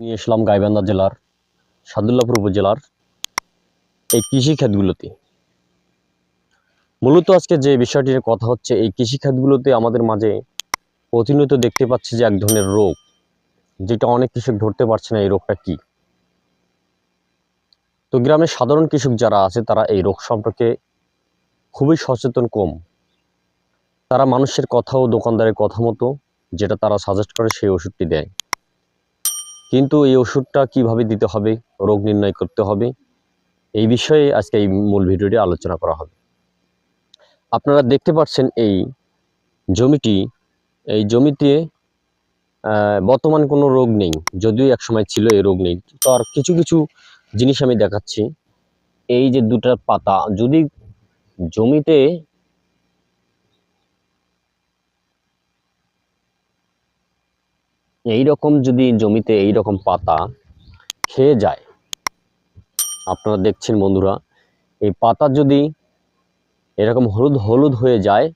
নিয়ে এসলাম গাইবান্ধা জেলার, সাদুল্লাপুর উপজেলার এই কৃষি ক্ষেতগুলোতে মূলত আজকে যে বিষয়টির কথা হচ্ছে, এই কৃষি ক্ষেতগুলোতে আমাদের মাঝে প্রতিনিয়ত দেখতে পাচ্ছি যে এক ধরনের রোগ, যেটা অনেক কৃষক ধরতে পারছে না এই রোগটা কি। তো গ্রামের সাধারণ কৃষক যারা আছে, তারা এই রোগ সম্পর্কে খুবই সচেতন কম। তারা মানুষের কথা ও দোকানদারের কথা মতো, যেটা তারা সাজেস্ট করে, সেই ওষুধটি দেয়। কিন্তু এই ওষুধটা কীভাবে দিতে হবে, রোগ নির্ণয় করতে হবে, এই বিষয়ে আজকে এই মূল ভিডিওটি আলোচনা করা হবে। আপনারা দেখতে পাচ্ছেন এই জমিটি, এই জমিতে বর্তমান কোনো রোগ নেই, যদিও এক সময় ছিল এই রোগ নেই। তার কিছু কিছু জিনিস আমি দেখাচ্ছি। এই যে দুটা পাতা, যদি জমিতে এই রকম যদি জমিতে এই রকম পাতা খেয়ে যায়, আপনারা দেখছেন বন্ধুরা, এই পাতা যদি এরকম হলুদ হলুদ হয়ে যায়,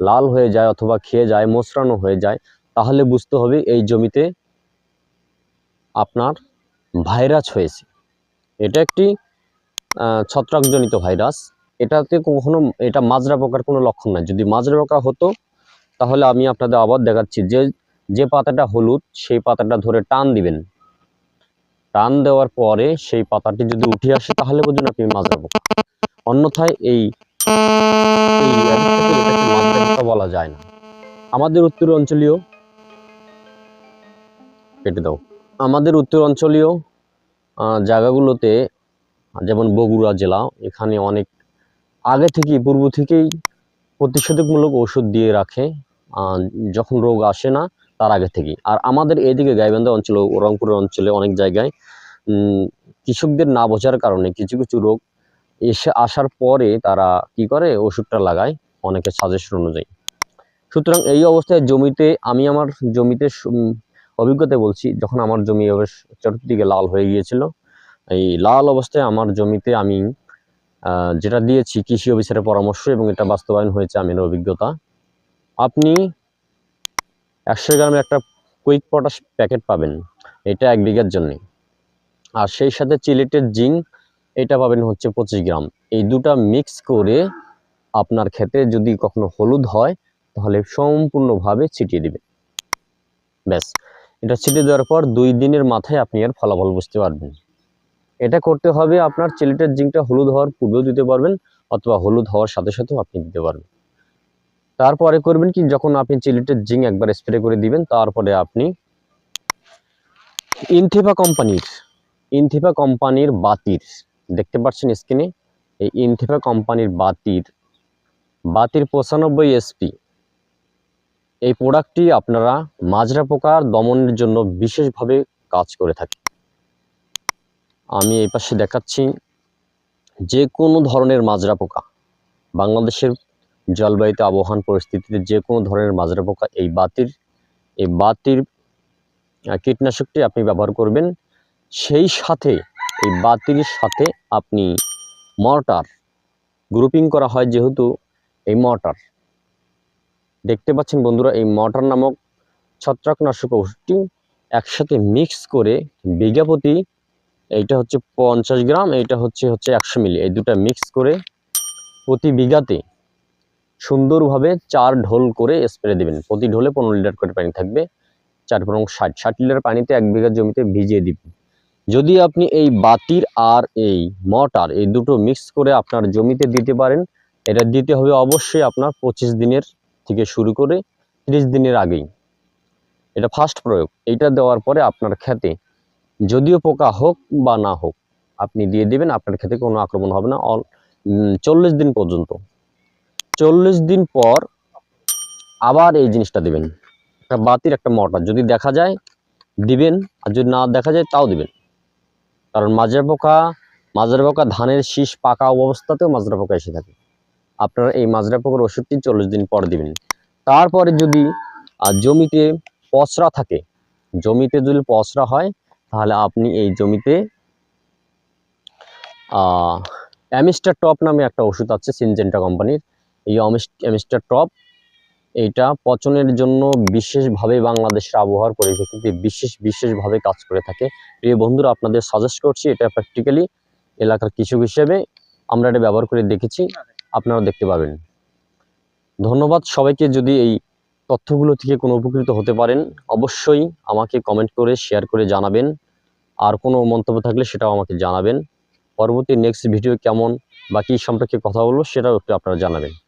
লাল হয়ে যায় অথবা খেয়ে যায় মোচড়ানো হয়ে যায়, তাহলে বুঝতে হবে এই জমিতে আপনার ভাইরাস হয়েছে। এটা একটি ছত্রাকজনিত ভাইরাস। এটাতে কখনো, এটা মাজরা পোকার কোনো লক্ষণ নাই। যদি মাজরা পোকা হতো, তাহলে আমি আপনাদের আবার দেখাচ্ছি যে যে পাতাটা হলুদ, সেই পাতাটা ধরে টান দিবেন। টান দেওয়ার পরে সেই পাতাটি যদি উঠে আসে, তাহলে বুঝুন আপনি মাজরা পোকা অন্যথায় এই বলা যায় না। আমাদের উত্তর অঞ্চলীয় কেটে দাও। আমাদের উত্তর অঞ্চলীয় জায়গাগুলোতে, যেমন বগুড়া জেলা, এখানে অনেক আগে থেকেই, পূর্ব থেকেই প্রতিষেধকমূলক ওষুধ দিয়ে রাখে। যখন রোগ আসে না তার আগে থেকেই। আর আমাদের এদিকে গাইবান্ধা অঞ্চলে রংপুরের অঞ্চলে অনেক জায়গায় কৃষকদের না বোঝার কারণে কিছু কিছু রোগ এসে আসার পরে তারা কি করে? ওষুধটা লাগায় অনেকের সাজেশন অনুযায়ী। সুতরাং এই অবস্থায় জমিতে, আমি আমার জমিতে অভিজ্ঞতা বলছি, যখন আমার জমি চতুর্দিকে লাল হয়ে গিয়েছিল, এই লাল অবস্থায় আমার জমিতে আমি যেটা দিয়েছি কৃষি অফিসারের পরামর্শ এবং এটা বাস্তবায়ন হয়েছে আমির অভিজ্ঞতা। আপনি একশো গ্রামের একটা কুইক পটাশ প্যাকেট পাবেন, এটা এক বিঘার জন্য। আর সেই সাথে চিলেটের জিঙ্ক এটা পাবেন হচ্ছে পঁচিশ গ্রাম। এই দুটা মিক্স করে আপনার ক্ষেতে যদি কখনো হলুদ হয়, তাহলে সম্পূর্ণভাবে ছিটিয়ে দিবেন। ব্যাস, এটা ছিটিয়ে দেওয়ার পর দুই দিনের মাথায় আপনি আর ফলাফল বুঝতে পারবেন। এটা করতে হবে আপনার চিলেটের জিঙ্কটা হলুদ হওয়ার পূর্বেও দিতে পারবেন, অথবা হলুদ হওয়ার সাথে সাথেও আপনি দিতে পারবেন। তারপরে করবেন কি, যখন আপনি চিলিটের জিঙ্ক একবার স্প্রে করে দিবেন, তারপরে আপনি ইনথিফা কোম্পানির ইনথিফা কোম্পানির বাতির, দেখতে পাচ্ছেন স্ক্রিনে এই ইনথিফা কোম্পানির বাতির বাতির পঁচানব্বই এসপি এই প্রোডাক্টটি আপনারা মাজরা পোকার দমনের জন্য বিশেষভাবে কাজ করে থাকে আমি এই পাশে দেখাচ্ছি যে কোনো ধরনের মাজরা পোকা, বাংলাদেশের জলবায়ুতে আবহাওয়ান পরিস্থিতিতে যে কোনো ধরনের মাজরা পোকা, এই বাতির এই বাতির কীটনাশকটি আপনি ব্যবহার করবেন। সেই সাথে, এই বাতির সাথে আপনি মর্টার গ্রুপিং করা হয় যেহেতু এই মর্টার। দেখতে পাচ্ছেন বন্ধুরা, এই মর্টার নামক ছত্রাকনাশক ওষুধটি একসাথে মিক্স করে বিঘা প্রতি এইটা হচ্ছে পঞ্চাশ গ্রাম, এইটা হচ্ছে হচ্ছে একশো মিলি, এই দুটা মিক্স করে প্রতি বিঘাতে সুন্দরভাবে চার ঢোল করে স্প্রে দেবেন। প্রতি ঢোলে পনেরো লিটার করে পানি থাকবে। চার পনেরো ষাট ষাট লিটার পানিতে এক বিঘা জমিতে ভিজিয়ে দিবেন। যদি আপনি এই বাতির আর এই মটার এই দুটো মিক্স করে আপনার জমিতে দিতে পারেন, এটা দিতে হবে অবশ্যই আপনার পঁচিশ দিনের থেকে শুরু করে তিরিশ দিনের আগেই। এটা ফার্স্ট প্রয়োগ। এইটা দেওয়ার পরে আপনার খেতে যদিও পোকা হোক বা না হোক, আপনি দিয়ে দিবেন, আপনার খেতে কোনো আক্রমণ হবে না। অল চল্লিশ দিন পর্যন্ত। চল্লিশ দিন পর আবার এই জিনিসটা দিবেন। একটা বাতির একটা মটার যদি দেখা যায়, দিবেন। আর যদি না দেখা যায়, তাও দিবেন। কারণ মাজরা পোকা মাজরা পোকা ধানের শীষ পাকা অবস্থাতেও মাজরা পোকা এসে থাকে। আপনারা এই মাজরা পোকার ওষুধটি চল্লিশ দিন পর দিবেন। তারপরে যদি জমিতে পচরা থাকে, জমিতে যদি পচরা হয়, তাহলে আপনি এই জমিতে অ্যামিস্টার টপ নামে একটা ওষুধ আছে, সিনজেন্টা কোম্পানির। এই অমিস- অ্যামিস্টার টপ, এইটা পচনের জন্য বিশেষভাবে বাংলাদেশের আবহাওয়ার পরিপ্রেক্ষিতে বিশেষ, বিশেষভাবে কাজ করে থাকে। প্রিয় বন্ধুরা, আপনাদের সাজেস্ট করছি এটা প্র্যাকটিক্যালি এলাকার কৃষক হিসেবে আমরা এটা ব্যবহার করে দেখেছি আপনারা দেখতে পাবেন। ধন্যবাদ সবাইকে যদি এই তথ্যগুলো থেকে কোনো উপকৃত হতে পারেন, অবশ্যই আমাকে কমেন্ট করে শেয়ার করে জানাবেন। আর কোনো মন্তব্য থাকলে সেটাও আমাকে জানাবেন। পরবর্তী নেক্সট ভিডিও কেমন, বা কী সম্পর্কে কথা বলব, সেটাও একটু আপনারা জানাবেন।